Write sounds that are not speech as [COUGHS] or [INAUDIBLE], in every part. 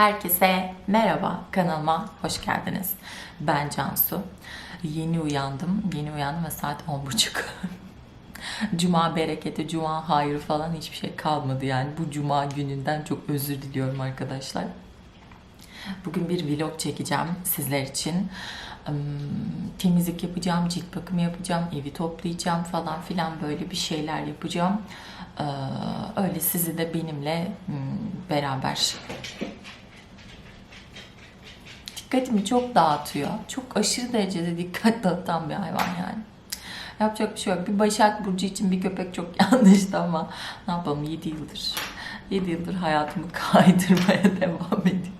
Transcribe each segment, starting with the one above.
Herkese merhaba, kanalıma hoş geldiniz. Ben Cansu. Yeni uyandım, yeni uyandım ve saat 10.30. [LAUGHS] Cuma bereketi, cuma hayrı falan hiçbir şey kalmadı yani. Bu cuma gününden çok özür diliyorum arkadaşlar. Bugün bir vlog çekeceğim sizler için. Hmm, Temizlik yapacağım, cilt bakımı yapacağım, evi toplayacağım falan filan böyle bir şeyler yapacağım. Ee, Öyle sizi de benimle hmm, beraber dikkatimi çok dağıtıyor. Çok aşırı derecede dikkat [LAUGHS] dağıtan bir hayvan yani. Yapacak bir şey yok. Bir Başak Burcu için bir köpek çok [LAUGHS] yanlıştı ama ne yapalım 7 yıldır. 7 yıldır hayatımı [LAUGHS] kaydırmaya devam ediyorum.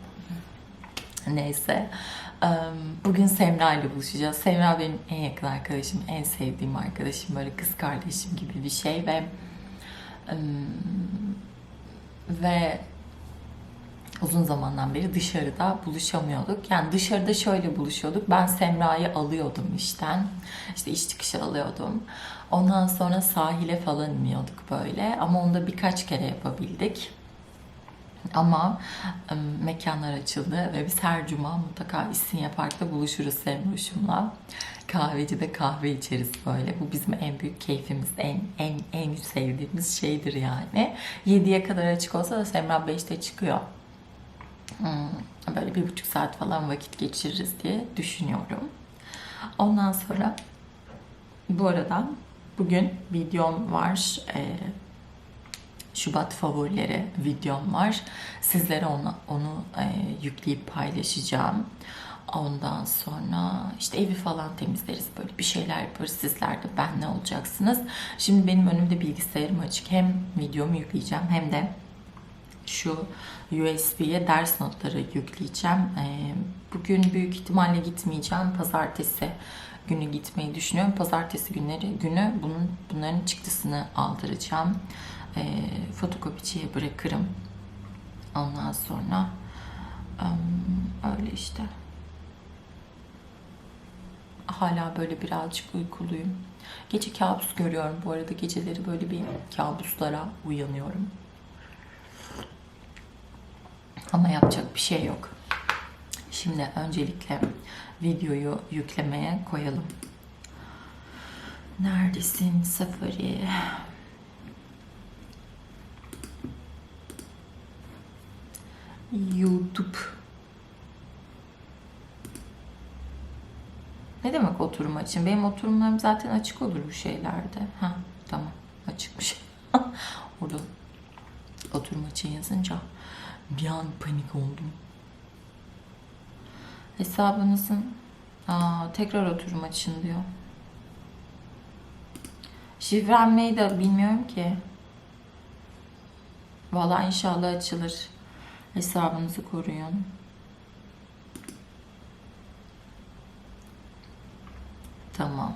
Neyse. Bugün Semra ile buluşacağız. Semra benim en yakın arkadaşım, en sevdiğim arkadaşım. Böyle kız kardeşim gibi bir şey ve ve uzun zamandan beri dışarıda buluşamıyorduk. Yani dışarıda şöyle buluşuyorduk. Ben Semra'yı alıyordum işten. İşte iş çıkışı alıyordum. Ondan sonra sahile falan iniyorduk böyle. Ama onu da birkaç kere yapabildik. Ama mekanlar açıldı ve biz her cuma mutlaka İstinye Park'ta buluşuruz Semruş'umla. Kahvecide kahve içeriz böyle. Bu bizim en büyük keyfimiz, en en en sevdiğimiz şeydir yani. 7'ye kadar açık olsa da Semra 5'te çıkıyor. Böyle bir buçuk saat falan vakit geçiririz diye düşünüyorum. Ondan sonra bu arada bugün videom var. Ee, Şubat favorileri videom var. Sizlere onu, onu e, yükleyip paylaşacağım. Ondan sonra işte evi falan temizleriz böyle bir şeyler yaparız. Sizler de ben ne olacaksınız. Şimdi benim önümde bilgisayarım açık. Hem videomu yükleyeceğim hem de şu USB'ye ders notları yükleyeceğim. Ee, Bugün büyük ihtimalle gitmeyeceğim. Pazartesi günü gitmeyi düşünüyorum. Pazartesi günleri günü bunun bunların çıktısını aldıracağım. Ee, Fotokopiciye bırakırım. Ondan sonra öyle işte. Hala böyle birazcık uykuluyum. Gece kabus görüyorum bu arada. Geceleri böyle bir kabuslara uyanıyorum. Ama yapacak bir şey yok. Şimdi öncelikle videoyu yüklemeye koyalım. Neredesin Safari? YouTube. Ne demek oturum açın? Benim oturumlarım zaten açık olur bu şeylerde. Ha tamam açıkmış. [LAUGHS] Orada oturum açın yazınca bir an panik oldum. Hesabınızın Aa, tekrar oturum açın diyor. Şifrem de bilmiyorum ki. Vallahi inşallah açılır. Hesabınızı koruyun. Tamam.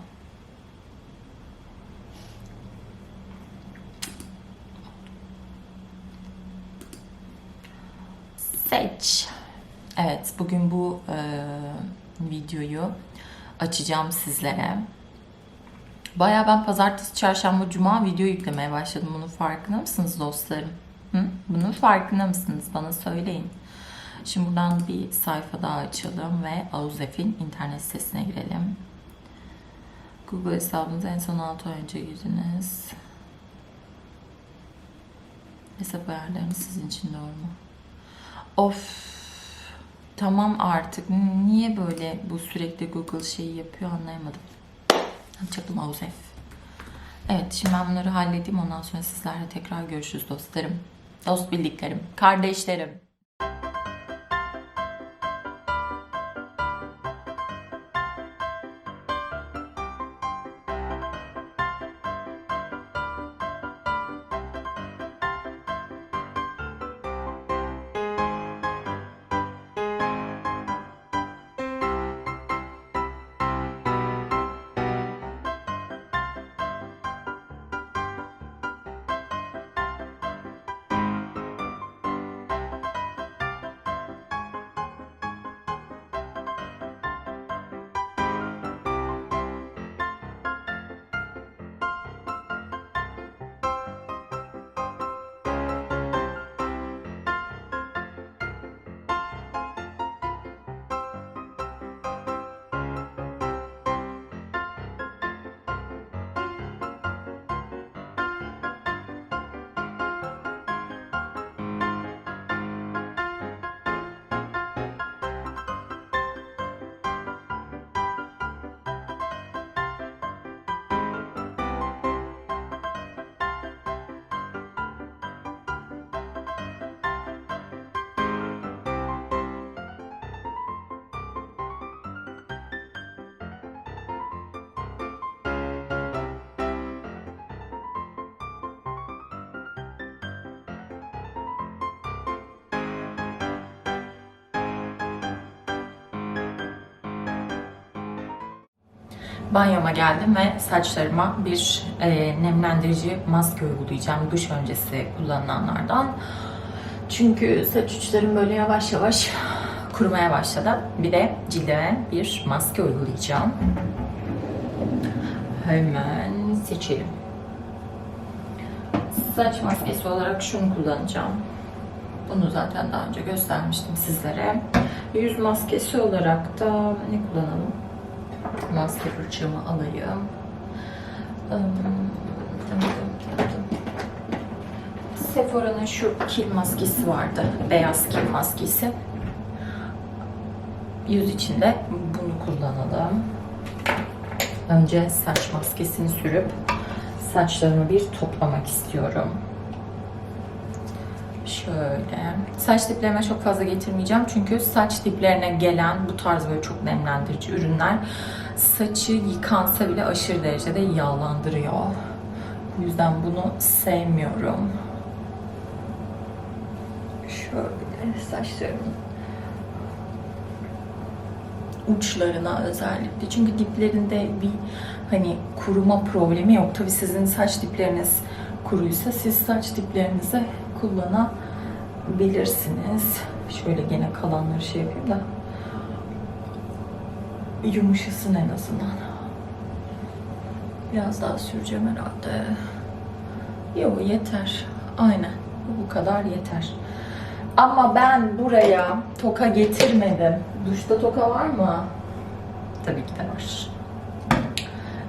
Seç. Evet, bugün bu e, videoyu açacağım sizlere. Baya ben pazartesi, çarşamba, cuma video yüklemeye başladım. Bunun farkında mısınız dostlarım? Hı? Bunun farkında mısınız? Bana söyleyin. Şimdi buradan bir sayfa daha açalım ve Auzef'in internet sitesine girelim. Google hesabınıza en son 6 ay önce girdiniz. Hesap ayarlarınız sizin için doğru mu? Of. Tamam artık. Niye böyle bu sürekli Google şeyi yapıyor anlayamadım. Açalım Auzef. Evet şimdi ben bunları halledeyim. Ondan sonra sizlerle tekrar görüşürüz dostlarım. Dost bildiklerim, kardeşlerim. Banyoma geldim ve saçlarıma bir e, nemlendirici maske uygulayacağım. Duş öncesi kullanılanlardan. Çünkü saç uçlarım böyle yavaş yavaş kurumaya başladı. Bir de cildime bir maske uygulayacağım. Hemen seçelim. Saç maskesi olarak şunu kullanacağım. Bunu zaten daha önce göstermiştim sizlere. Yüz maskesi olarak da ne kullanalım? Maske fırçamı alayım. Sephora'nın şu kil maskesi vardı. Beyaz kil maskesi. Yüz içinde bunu kullanalım. Önce saç maskesini sürüp saçlarımı bir toplamak istiyorum. Şöyle. Saç diplerime çok fazla getirmeyeceğim. Çünkü saç diplerine gelen bu tarz böyle çok nemlendirici ürünler saçı yıkansa bile aşırı derecede yağlandırıyor. Bu yüzden bunu sevmiyorum. Şöyle saçlarımın uçlarına özellikle. Çünkü diplerinde bir hani kuruma problemi yok. Tabii sizin saç dipleriniz kuruysa siz saç diplerinize kullanabilirsiniz. Şöyle gene kalanları şey yapayım da yumuşasın en azından. Biraz daha süreceğim herhalde. Yok yeter. Aynen. Bu kadar yeter. Ama ben buraya toka getirmedim. Duşta toka var mı? Tabii ki de var.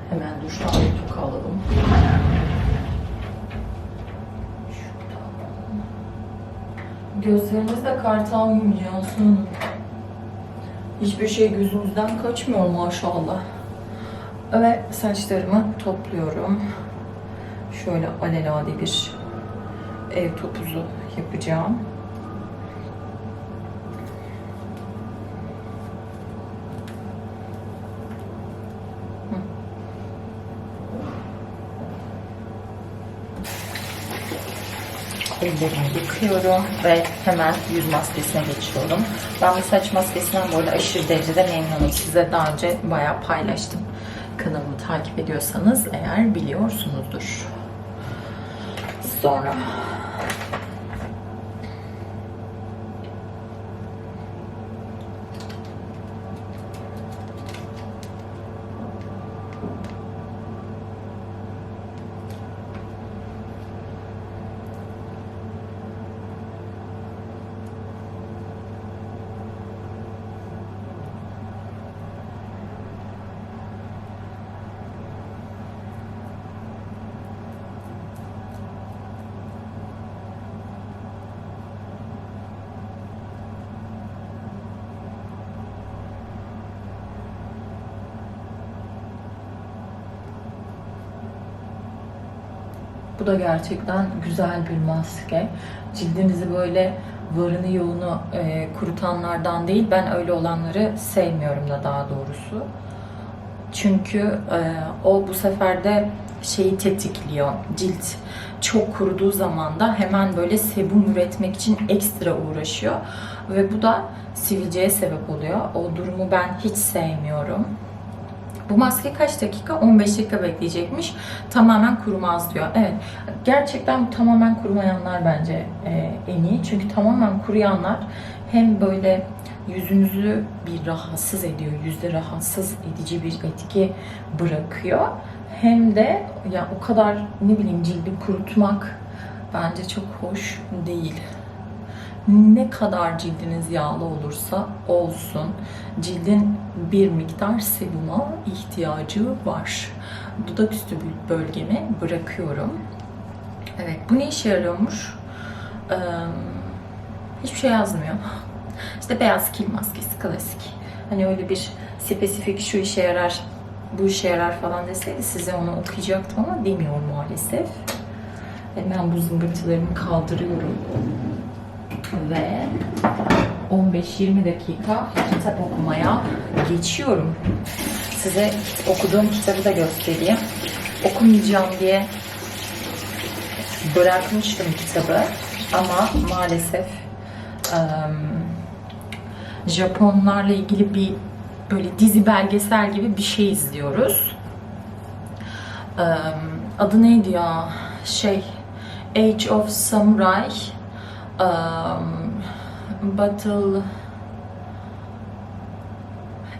Hemen duştan bir toka alalım. Şurada alalım. Gözlerinizde kartal gibi. Hiçbir şey gözünüzden kaçmıyor maşallah. Ve saçlarımı topluyorum. Şöyle alelade bir ev topuzu yapacağım. Ellerimi yıkıyorum ve hemen yüz maskesine geçiyorum. Ben bu saç maskesinden bu arada aşırı derecede memnunum. Size daha önce bayağı paylaştım. Kanalımı takip ediyorsanız eğer biliyorsunuzdur. Sonra Bu da gerçekten güzel bir maske. Cildinizi böyle varını yoğunu e, kurutanlardan değil. Ben öyle olanları sevmiyorum da daha doğrusu. Çünkü e, o bu sefer de şeyi tetikliyor. Cilt çok kuruduğu zaman da hemen böyle sebum üretmek için ekstra uğraşıyor. Ve bu da sivilceye sebep oluyor. O durumu ben hiç sevmiyorum. Bu maske kaç dakika? 15 dakika bekleyecekmiş. Tamamen kurumaz diyor. Evet. Gerçekten tamamen kurumayanlar bence e, en iyi. Çünkü tamamen kuruyanlar hem böyle yüzünüzü bir rahatsız ediyor. Yüzde rahatsız edici bir etki bırakıyor. Hem de ya o kadar ne bileyim cildi kurutmak bence çok hoş değil ne kadar cildiniz yağlı olursa olsun cildin bir miktar sebuma ihtiyacı var. Dudaküstü bölgemi bırakıyorum. Evet bu ne işe yarıyormuş? Ee, hiçbir şey yazmıyor. [LAUGHS] İşte beyaz kil maskesi klasik. Hani öyle bir spesifik şu işe yarar, bu işe yarar falan deseydi size onu okuyacaktım ama demiyor maalesef. Hemen bu zımbırtılarımı kaldırıyorum ve 15-20 dakika kitap okumaya geçiyorum. Size okuduğum kitabı da göstereyim. Okumayacağım diye bırakmıştım kitabı ama maalesef ım, Japonlarla ilgili bir böyle dizi belgesel gibi bir şey izliyoruz. Ee, adı neydi ya? Şey Age of Samurai um, Battle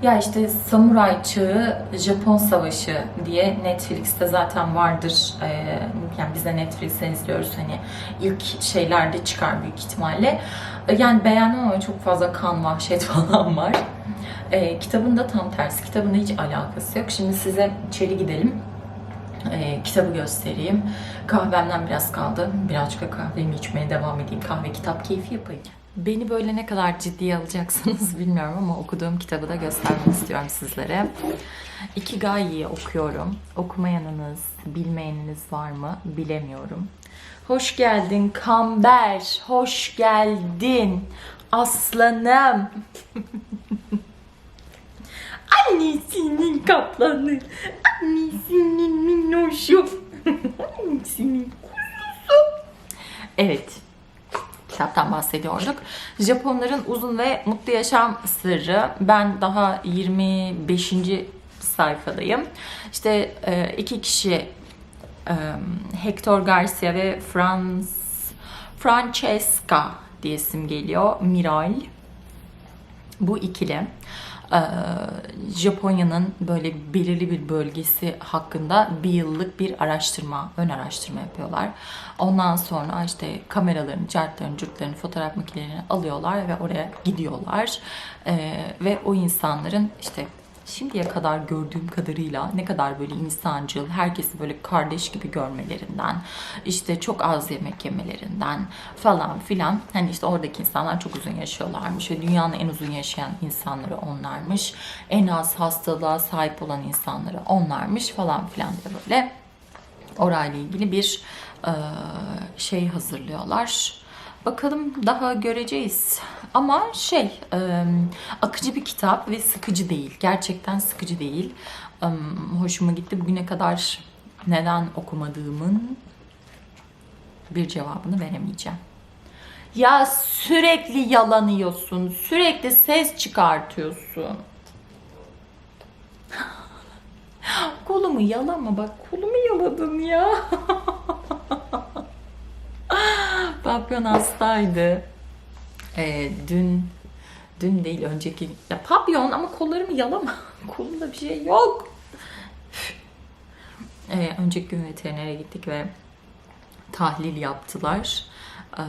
ya işte Samuray Çağı, Japon Savaşı diye Netflix'te zaten vardır. Ee, yani biz de Netflix'ten izliyoruz hani ilk şeylerde çıkar büyük ihtimalle. Ee, Yani beğendim ama çok fazla kan, vahşet [LAUGHS] falan var. Ee, kitabın da tam tersi. Kitabında hiç alakası yok. Şimdi size içeri gidelim. Ee, kitabı göstereyim. Kahvemden biraz kaldı. Birazcık da kahvemi içmeye devam edeyim. Kahve kitap keyfi yapayım. Beni böyle ne kadar ciddiye alacaksınız [LAUGHS] bilmiyorum ama okuduğum kitabı da göstermek istiyorum sizlere. Ikigai'yi okuyorum. Okumayanınız, bilmeyeniniz var mı bilemiyorum. Hoş geldin Kamber. Hoş geldin. Aslanım. [LAUGHS] Annesinin kaplanı. Annesinin minnoşu. Annesinin kuzusu. Evet. Kitaptan bahsediyorduk. Japonların uzun ve mutlu yaşam sırrı. Ben daha 25. sayfadayım. İşte e, iki kişi e, Hector Garcia ve Franz Francesca diye isim geliyor. Miral. Bu ikili Japonya'nın böyle belirli bir bölgesi hakkında bir yıllık bir araştırma, ön araştırma yapıyorlar. Ondan sonra işte kameralarını, cartlarını, curtlarını, fotoğraf makinelerini alıyorlar ve oraya gidiyorlar. E, ve o insanların işte şimdiye kadar gördüğüm kadarıyla ne kadar böyle insancıl, herkesi böyle kardeş gibi görmelerinden, işte çok az yemek yemelerinden falan filan. Hani işte oradaki insanlar çok uzun yaşıyorlarmış ve dünyanın en uzun yaşayan insanları onlarmış. En az hastalığa sahip olan insanları onlarmış falan filan diye böyle orayla ilgili bir şey hazırlıyorlar. Bakalım daha göreceğiz. Ama şey, e, akıcı bir kitap ve sıkıcı değil. Gerçekten sıkıcı değil. E, hoşuma gitti. Bugüne kadar neden okumadığımın bir cevabını veremeyeceğim. Ya sürekli yalanıyorsun. Sürekli ses çıkartıyorsun. [GASPS] Kolumu yalama bak. Kolumu yaladın ya. [LAUGHS] Papyon hastaydı. Ee, dün dün değil önceki ya papyon ama kollarımı yalama. [LAUGHS] Kolumda bir şey yok. Ee, önceki gün veterinere gittik ve tahlil yaptılar. Ee,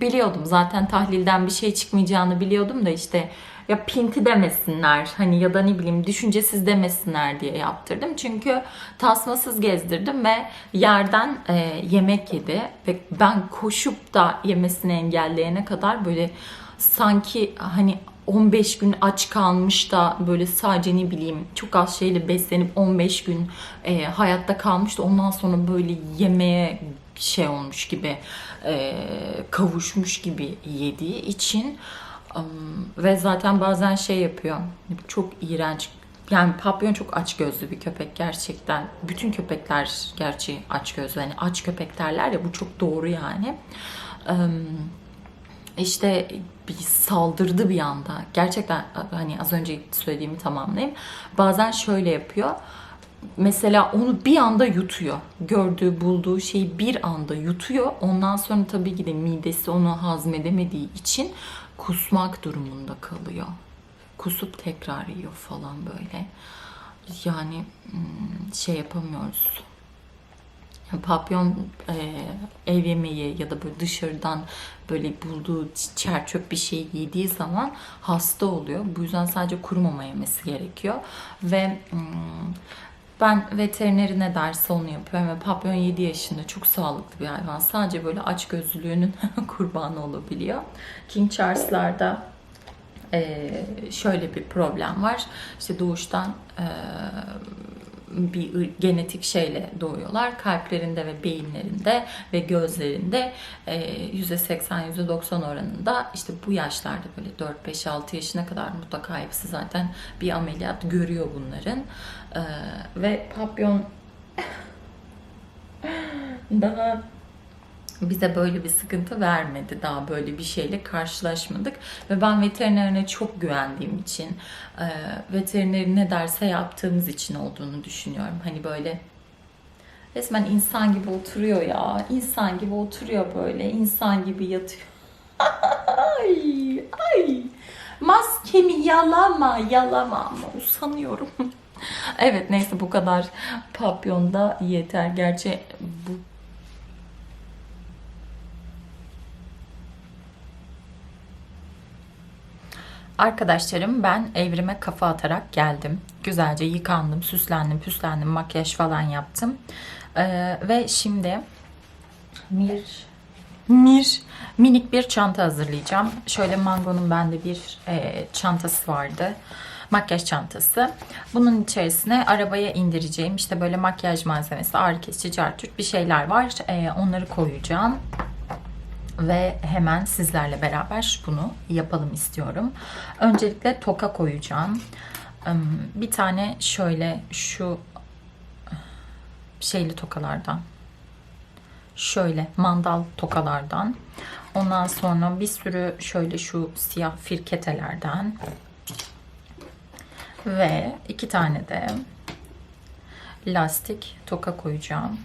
biliyordum zaten tahlilden bir şey çıkmayacağını biliyordum da işte ya pinti demesinler hani ya da ne bileyim düşüncesiz demesinler diye yaptırdım. Çünkü tasmasız gezdirdim ve yerden e, yemek yedi ve ben koşup da yemesini engelleyene kadar böyle sanki hani 15 gün aç kalmış da böyle sadece ne bileyim çok az şeyle beslenip 15 gün e, hayatta kalmış da ondan sonra böyle yemeğe şey olmuş gibi e, kavuşmuş gibi yediği için ve zaten bazen şey yapıyor çok iğrenç yani papyon çok aç gözlü bir köpek gerçekten. Bütün köpekler gerçi aç gözlü. Yani aç köpek derler ya bu çok doğru yani. İşte bir saldırdı bir anda. Gerçekten hani az önce söylediğimi tamamlayayım. Bazen şöyle yapıyor. Mesela onu bir anda yutuyor. Gördüğü, bulduğu şeyi bir anda yutuyor. Ondan sonra tabii ki de midesi onu hazmedemediği için kusmak durumunda kalıyor. Kusup tekrar yiyor falan böyle. Yani şey yapamıyoruz. Papyon e, ev yemeği ya da böyle dışarıdan böyle bulduğu çer bir şey yediği zaman hasta oluyor. Bu yüzden sadece kuru yemesi gerekiyor. Ve hmm, ben veterineri ne derse onu yapıyorum ve papyon 7 yaşında çok sağlıklı bir hayvan. Sadece böyle aç gözlülüğünün [LAUGHS] kurbanı olabiliyor. King Charles'larda şöyle bir problem var. İşte doğuştan bir genetik şeyle doğuyorlar. Kalplerinde ve beyinlerinde ve gözlerinde %80 %90 oranında işte bu yaşlarda böyle 4-5-6 yaşına kadar mutlaka hepsi zaten bir ameliyat görüyor bunların. Ve papyon [LAUGHS] daha bize böyle bir sıkıntı vermedi. Daha böyle bir şeyle karşılaşmadık. Ve ben veterinerine çok güvendiğim için, e, veterinerin ne derse yaptığımız için olduğunu düşünüyorum. Hani böyle resmen insan gibi oturuyor ya. İnsan gibi oturuyor böyle. insan gibi yatıyor. [LAUGHS] ay, ay. Maskemi yalama, yalama ama usanıyorum. [LAUGHS] evet neyse bu kadar papyonda yeter. Gerçi bu Arkadaşlarım ben evrime kafa atarak geldim. Güzelce yıkandım, süslendim, püslendim, makyaj falan yaptım. Ee, ve şimdi Mir Mir minik bir çanta hazırlayacağım. Şöyle Mango'nun bende bir e, çantası vardı. Makyaj çantası. Bunun içerisine arabaya indireceğim işte böyle makyaj malzemesi, ağrı kesici, cartürt bir şeyler var. E, onları koyacağım ve hemen sizlerle beraber bunu yapalım istiyorum. Öncelikle toka koyacağım. Bir tane şöyle şu şeyli tokalardan. Şöyle mandal tokalardan. Ondan sonra bir sürü şöyle şu siyah firketelerden. Ve iki tane de lastik toka koyacağım.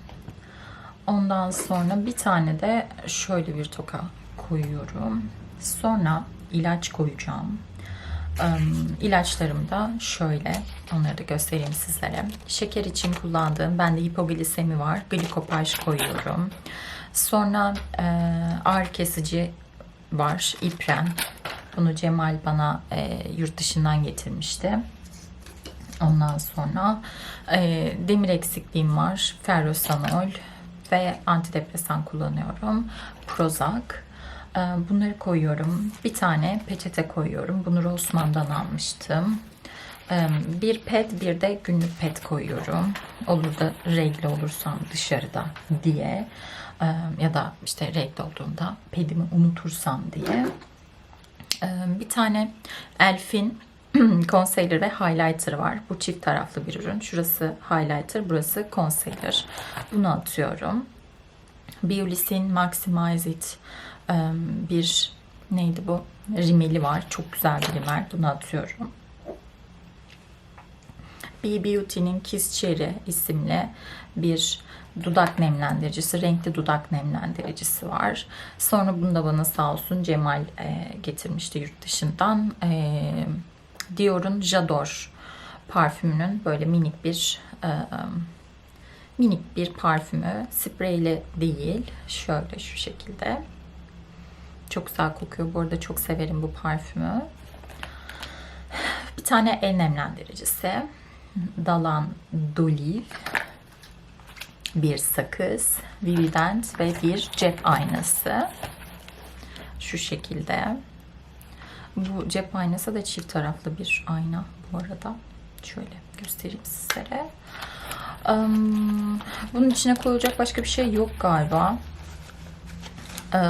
Ondan sonra bir tane de şöyle bir toka koyuyorum. Sonra ilaç koyacağım. İlaçlarım da şöyle. Onları da göstereyim sizlere. Şeker için kullandığım bende hipoglisemi var. Glikopaj koyuyorum. Sonra e, ağrı kesici var. İpren. Bunu Cemal bana e, yurt dışından getirmişti. Ondan sonra e, demir eksikliğim var. Ferrosanol ve antidepresan kullanıyorum. Prozac. Ee, bunları koyuyorum. Bir tane peçete koyuyorum. Bunu Rossmann'dan almıştım. Ee, bir pet bir de günlük pet koyuyorum. Olur da renkli olursam dışarıda diye. Ee, ya da işte renkli olduğunda pedimi unutursam diye. Bir tane Elf'in [CLEARS THROAT] concealer ve highlighter var. Bu çift taraflı bir ürün. Şurası highlighter, burası concealer. Bunu atıyorum. Biolis'in Maximize It bir neydi bu? Rimeli var. Çok güzel bir rimel. Bunu atıyorum. B Beauty'nin Kiss Cherry isimli bir dudak nemlendiricisi, renkli dudak nemlendiricisi var. Sonra bunu da bana sağ olsun Cemal e, getirmişti yurt dışından. E, Dior'un J'adore parfümünün böyle minik bir e, minik bir parfümü. Spreyli değil. Şöyle şu şekilde. Çok güzel kokuyor. Bu arada çok severim bu parfümü. Bir tane el nemlendiricisi. Dalan Dolil. Bir sakız. Vivident ve bir cep aynası. Şu şekilde. Bu cep aynası da çift taraflı bir ayna bu arada. Şöyle göstereyim sizlere. Bunun içine koyacak başka bir şey yok galiba.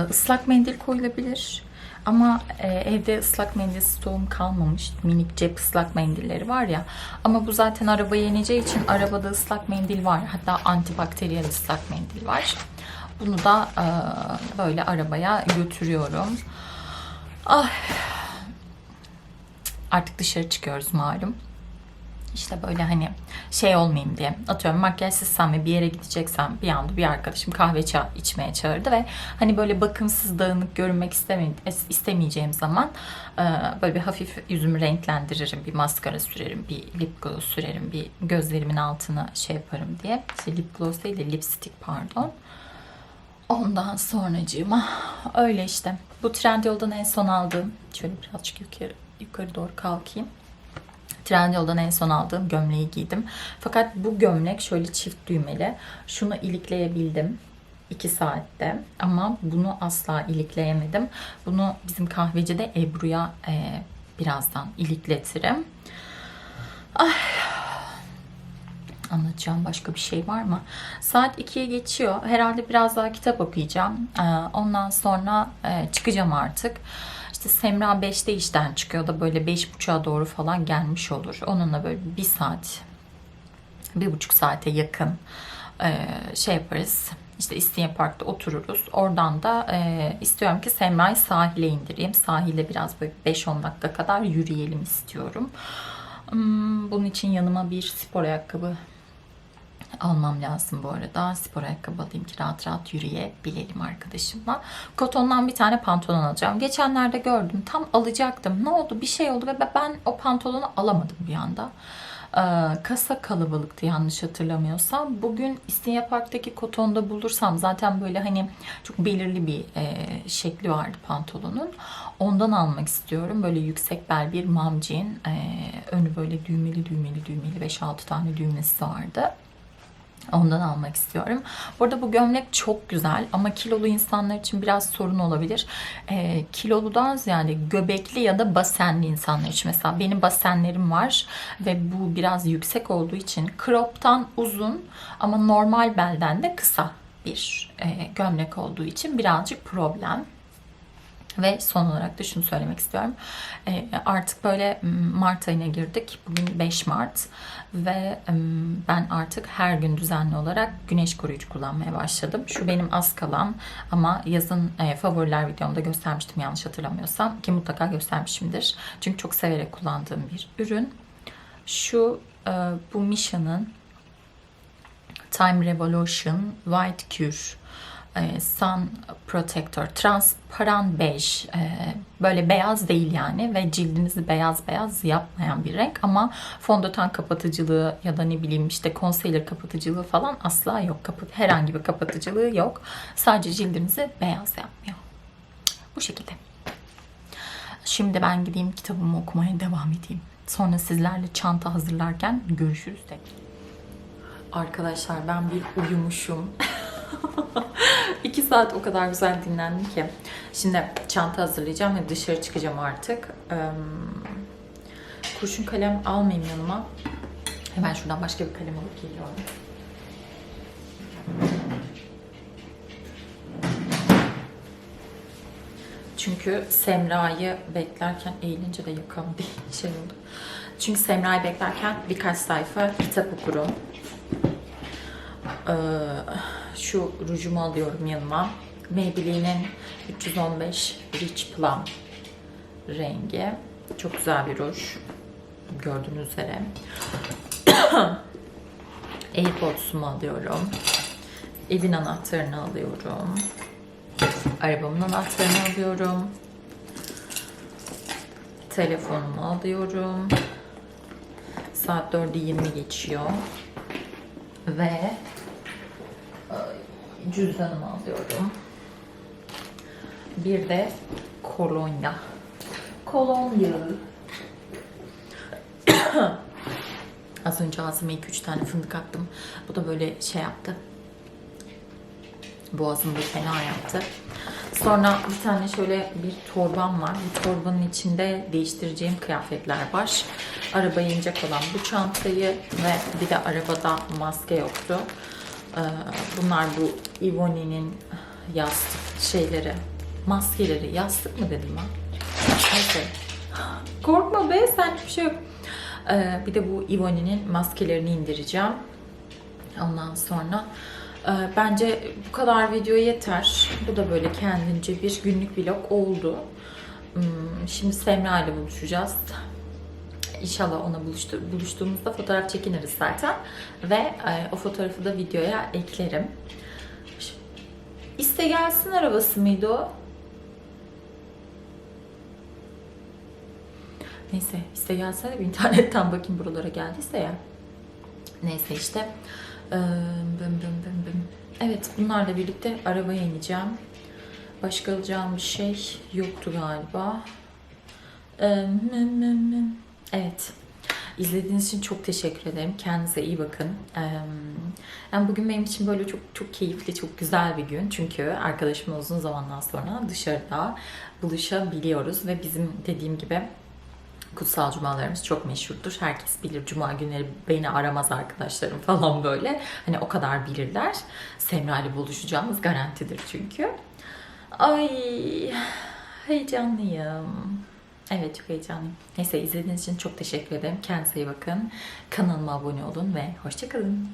Islak mendil koyulabilir. Ama e, evde ıslak mendil stoğum kalmamış. Minik cep ıslak mendilleri var ya. Ama bu zaten arabaya ineceği için arabada ıslak mendil var. Hatta antibakteriyel ıslak mendil var. Bunu da e, böyle arabaya götürüyorum. Ah, artık dışarı çıkıyoruz malum. İşte böyle hani şey olmayayım diye. Atıyorum makyajsızsam ve bir yere gideceksem bir anda bir arkadaşım kahve ça içmeye çağırdı ve hani böyle bakımsız dağınık görünmek istemeyeceğim zaman böyle bir hafif yüzümü renklendiririm. Bir maskara sürerim, bir lip gloss sürerim, bir gözlerimin altına şey yaparım diye. İşte lip gloss değil de lipstick pardon. Ondan sonracığıma öyle işte. Bu Trendyol'dan en son aldığım şöyle birazcık yukarı, yukarı doğru kalkayım. Trendyol'dan en son aldığım gömleği giydim. Fakat bu gömlek şöyle çift düğmeli. Şunu ilikleyebildim. 2 saatte ama bunu asla ilikleyemedim. Bunu bizim kahvecide Ebru'ya e, birazdan ilikletirim. Ay, anlatacağım başka bir şey var mı? Saat 2'ye geçiyor. Herhalde biraz daha kitap okuyacağım. E, ondan sonra e, çıkacağım artık. İşte Semra 5'te işten çıkıyor da böyle 5.30'a doğru falan gelmiş olur. Onunla böyle bir saat, bir buçuk saate yakın e, şey yaparız. İşte İstinye Park'ta otururuz. Oradan da e, istiyorum ki Semra'yı sahile indireyim. Sahilde biraz böyle 5-10 dakika kadar yürüyelim istiyorum. Hmm, Bunun için yanıma bir spor ayakkabı almam lazım bu arada. Spor ayakkabı alayım ki rahat rahat yürüyebilelim arkadaşımla. Kotondan bir tane pantolon alacağım. Geçenlerde gördüm. Tam alacaktım. Ne oldu? Bir şey oldu ve ben o pantolonu alamadım bir anda. Ee, kasa kalabalıktı yanlış hatırlamıyorsam. Bugün İstinye Park'taki kotonda bulursam zaten böyle hani çok belirli bir e, şekli vardı pantolonun. Ondan almak istiyorum. Böyle yüksek bel bir jean. Ee, önü böyle düğmeli düğmeli düğmeli 5-6 tane düğmesi vardı. Ondan almak istiyorum. Burada bu gömlek çok güzel ama kilolu insanlar için biraz sorun olabilir. Ee, kiloludan ziyade göbekli ya da basenli insanlar için. Mesela benim basenlerim var ve bu biraz yüksek olduğu için crop'tan uzun ama normal belden de kısa bir e, gömlek olduğu için birazcık problem. Ve son olarak da şunu söylemek istiyorum. E, artık böyle m, Mart ayına girdik. Bugün 5 Mart ve ben artık her gün düzenli olarak güneş koruyucu kullanmaya başladım. Şu benim az kalan ama yazın e, favoriler videomda göstermiştim yanlış hatırlamıyorsam ki mutlaka göstermişimdir. Çünkü çok severek kullandığım bir ürün. Şu e, bu Misha'nın Time Revolution White Cure e, Sun Protector transparan bej e, böyle beyaz değil yani ve cildinizi beyaz beyaz yapmayan bir renk ama fondöten kapatıcılığı ya da ne bileyim işte concealer kapatıcılığı falan asla yok. Kapat herhangi bir kapatıcılığı yok. Sadece cildinizi beyaz yapmıyor. Bu şekilde. Şimdi ben gideyim kitabımı okumaya devam edeyim. Sonra sizlerle çanta hazırlarken görüşürüz tekrar. Arkadaşlar ben bir uyumuşum. [LAUGHS] [LAUGHS] İki saat o kadar güzel dinlendim ki. Şimdi çanta hazırlayacağım ve dışarı çıkacağım artık. Kurşun kalem almayayım yanıma. Hemen şuradan başka bir kalem alıp geliyorum. Çünkü Semra'yı beklerken eğilince de yakam bir [LAUGHS] şey oldu. Çünkü Semra'yı beklerken birkaç sayfa kitap okurum. Ee, şu rujumu alıyorum yanıma. Maybelline'in 315 Rich Plum rengi. Çok güzel bir ruj. Gördüğünüz üzere. [COUGHS] Airpods'umu alıyorum. Evin anahtarını alıyorum. Arabamın anahtarını alıyorum. Telefonumu alıyorum. Saat 4'ü 20 geçiyor. Ve cüzdanımı alıyorum. Bir de kolonya. Kolonya. [COUGHS] Az önce ağzıma 2-3 tane fındık attım. Bu da böyle şey yaptı. Boğazımda fena yaptı. Sonra bir tane şöyle bir torbam var. Bu torbanın içinde değiştireceğim kıyafetler var. Arabaya inecek olan bu çantayı ve bir de arabada maske yoktu. Ee, Bunlar bu Ivoni'nin yastık şeyleri, maskeleri. Yastık mı dedim ben? Neyse. Korkma be sen bir şey yok. Ee, Bir de bu Ivoni'nin maskelerini indireceğim. Ondan sonra e, bence bu kadar video yeter. Bu da böyle kendince bir günlük vlog oldu. Hmm, Şimdi Semra ile buluşacağız. İnşallah ona buluştu, buluştuğumuzda fotoğraf çekiniriz zaten. Ve e, o fotoğrafı da videoya eklerim. İste gelsin arabası mıydı o? Neyse iste gelsene bir internetten bakayım buralara geldiyse ya. Neyse işte. Ee. Evet bunlarla birlikte arabaya ineceğim. Başka alacağım bir şey yoktu galiba. Ee. Evet. İzlediğiniz için çok teşekkür ederim. Kendinize iyi bakın. Yani bugün benim için böyle çok çok keyifli, çok güzel bir gün. Çünkü arkadaşımla uzun zamandan sonra dışarıda buluşabiliyoruz ve bizim dediğim gibi kutsal cumalarımız çok meşhurdur. Herkes bilir cuma günleri beni aramaz arkadaşlarım falan böyle. Hani o kadar bilirler. Semra ile buluşacağımız garantidir çünkü. Ay heyecanlıyım. Evet çok heyecanlıyım. Neyse izlediğiniz için çok teşekkür ederim. Kendinize iyi bakın. Kanalıma abone olun ve hoşçakalın.